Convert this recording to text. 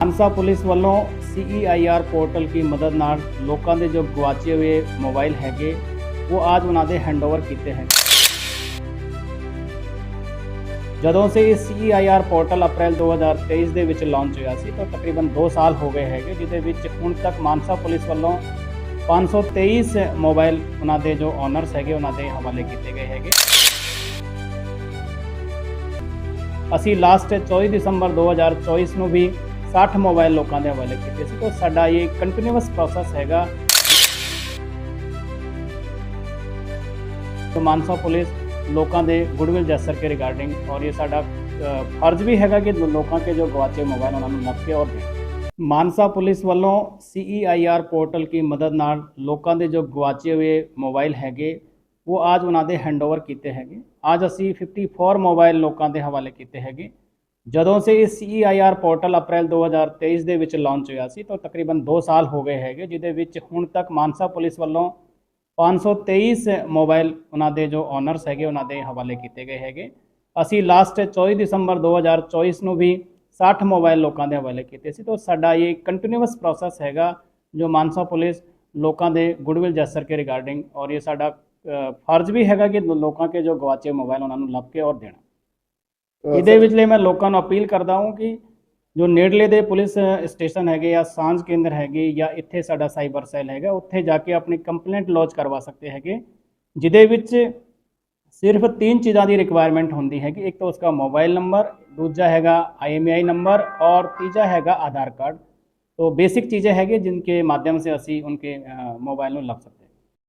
Mansa police ਵੱਲੋਂ CEIR portal ਦੀ ਮਦਦ ਨਾਲ ਲੋਕਾਂ ਦੇ ਜੋ ਗਵਾਚੇ ਹੋਏ ਮੋਬਾਈਲ ਹੈਗੇ, ਉਹ ਅੱਜ ਉਹਨਾਂ ਦੇ ਹੈਂਡਓਵਰ ਕੀਤੇ ਹਨ ਜਦੋਂ ਸੇ ਇਹ CEIR ਪੋਰਟਲ ਅਪ੍ਰੈਲ 2023 ਦੇ ਵਿੱਚ ਲਾਂਚ ਹੋਇਆ ਸੀ, ਤਾਂ ਤਕਰੀਬਨ 2 ਸਾਲ ਹੋ ਗਏ ਹੈਗੇ, ਜਿਹਦੇ ਵਿੱਚ ਹੁਣ ਤੱਕ ਮਾਨਸਾ ਪੁਲਿਸ ਵੱਲੋਂ 523 ਮੋਬਾਈਲ ਉਹਨਾਂ ਦੇ ਜੋ ਓਨਰਸ ਹੈਗੇ, ਉਹਨਾਂ ਦੇ ਹਵਾਲੇ ਕੀਤੇ ਗਏ ਹੈਗੇ। ਅਸੀਂ ਲਾਸਟ 24 ਦਸੰਬਰ 2024 ਨੂੰ ਵੀ 60 ਮੋਬਾਈਲ ਲੋਕਾਂ ਦੇ ਹਵਾਲੇ ਕੀਤੇ ਸੀ। ਤਾਂ ਸਾਡਾ ਇਹ ਕੰਟੀਨਿਊਸ ਪ੍ਰੋਸੈਸ ਹੈਗਾ। ਤੋਂ ਮਾਨਸਾ ਪੁਲਿਸ ਲੋਕਾਂ ਦੇ ਗੁੱਡਵਿਲ ਜੈਸਰ ਕੇ ਰਿਗਾਰਡਿੰਗ ਔਰ ਇਹ ਸਾਡਾ ਫਰਜ਼ ਵੀ ਹੈਗਾ ਕਿ ਲੋਕਾਂ ਕੇ ਜੋ ਗਵਾਚੇ ਮੋਬਾਈਲ ਉਹਨਾਂ ਨੂੰ ਲੱਭ ਕੇ ਔਰ ਮਾਨਸਾ ਪੁਲਿਸ ਵੱਲੋਂ ਸੀਈਆਈਆਰ ਪੋਰਟਲ ਕੀ ਮਦਦ ਨਾਲ ਲੋਕਾਂ ਦੇ ਜੋ ਗਵਾਚੇ ਹੋਏ ਮੋਬਾਈਲ ਹੈਗੇ, ਉਹ ਅੱਜ ਉਹਨਾਂ ਦੇ ਹੈਂਡਓਵਰ ਕੀਤੇ ਹੈਗੇ। ਅੱਜ ਅਸੀਂ 54 ਮੋਬਾਈਲ ਲੋਕਾਂ ਦੇ ਹਵਾਲੇ ਕੀਤੇ ਹੈਗੇ। ਜਦੋਂ ਸੇ ਇਹ CEIR ਪੋਰਟਲ ਅਪ੍ਰੈਲ 2023 ਦੇ ਵਿੱਚ ਲਾਂਚ ਹੋਇਆ ਸੀ, ਤਾਂ ਤਕਰੀਬਨ 2 ਸਾਲ ਹੋ ਗਏ ਹੈਗੇ, ਜਿਹਦੇ ਵਿੱਚ ਹੁਣ ਤੱਕ ਮਾਨਸਾ ਪੁਲਿਸ ਵੱਲੋਂ 523 ਮੋਬਾਈਲ ਉਹਨਾਂ ਦੇ ਜੋ ਓਨਰਸ ਹੈਗੇ, ਉਹਨਾਂ ਦੇ ਹਵਾਲੇ ਕੀਤੇ ਗਏ ਹੈਗੇ। ਅਸੀਂ ਲਾਸਟ 24 ਦਸੰਬਰ 2024 ਨੂੰ ਵੀ 60 ਮੋਬਾਈਲ ਲੋਕਾਂ ਦੇ ਹਵਾਲੇ ਕੀਤੇ ਸੀ, ਤਾਂ ਸਾਡਾ ਇਹ ਕੰਟੀਨਿਊਸ ਪ੍ਰੋਸੈਸ ਹੈਗਾ, ਜੋ ਮਾਨਸਾ ਪੁਲਿਸ ਲੋਕਾਂ ਦੇ ਗੁੱਡਵਿਲ ਜੈਸਰ ਕੇ ਰਿਗਾਰਡਿੰਗ ਔਰ ਇਹ ਸਾਡਾ ਫਰਜ਼ ਵੀ ਹੈਗਾ ਕਿ ਲੋਕਾਂ ਕੇ ਜੋ ਗਵਾਚੇ ਮੋਬਾਈਲ ਉਹਨਾਂ ਨੂੰ ਲੱਭ ਕੇ ਔਰ ਦੇਣਾ। ਇਹਦੇ ਵਿੱਚ ਲਈ ਮੈਂ ਲੋਕਾਂ ਨੂੰ ਅਪੀਲ ਕਰਦਾ ਹਾਂ ਕਿ ਜੋ ਨੇੜਲੇ ਦੇ ਪੁਲਿਸ ਸਟੇਸ਼ਨ ਹੈਗੇ ਜਾਂ ਸਾਂਝ ਕੇਂਦਰ ਹੈਗੇ ਜਾਂ ਇੱਥੇ ਸਾਡਾ ਸਾਈਬਰ ਸੈੱਲ ਹੈਗਾ ਉੱਥੇ ਜਾ ਕੇ ਆਪਣੀ ਕੰਪਲੇਂਟ ਲੌਂਚ ਕਰਵਾ ਸਕਦੇ ਹੈਗੇ ਜਿਹਦੇ ਵਿੱਚ ਸਿਰਫ ਤਿੰਨ ਚੀਜ਼ਾਂ ਦੀ ਰਿਕੁਆਇਰਮੈਂਟ ਹੁੰਦੀ ਹੈ ਕਿ ਇੱਕ ਤਾਂ ਉਸका ਮੋਬਾਈਲ ਨੰਬਰ ਦੂਜਾ ਹੈਗਾ ਆਈਐਮਆਈ ਨੰਬਰ ਔਰ ਤੀਜਾ ਹੈਗਾ ਆਧਾਰ ਕਾਰਡ तो बेसिक चीज़ें हैगी जिनके माध्यम से असी उनके मोबाइल में लग सकते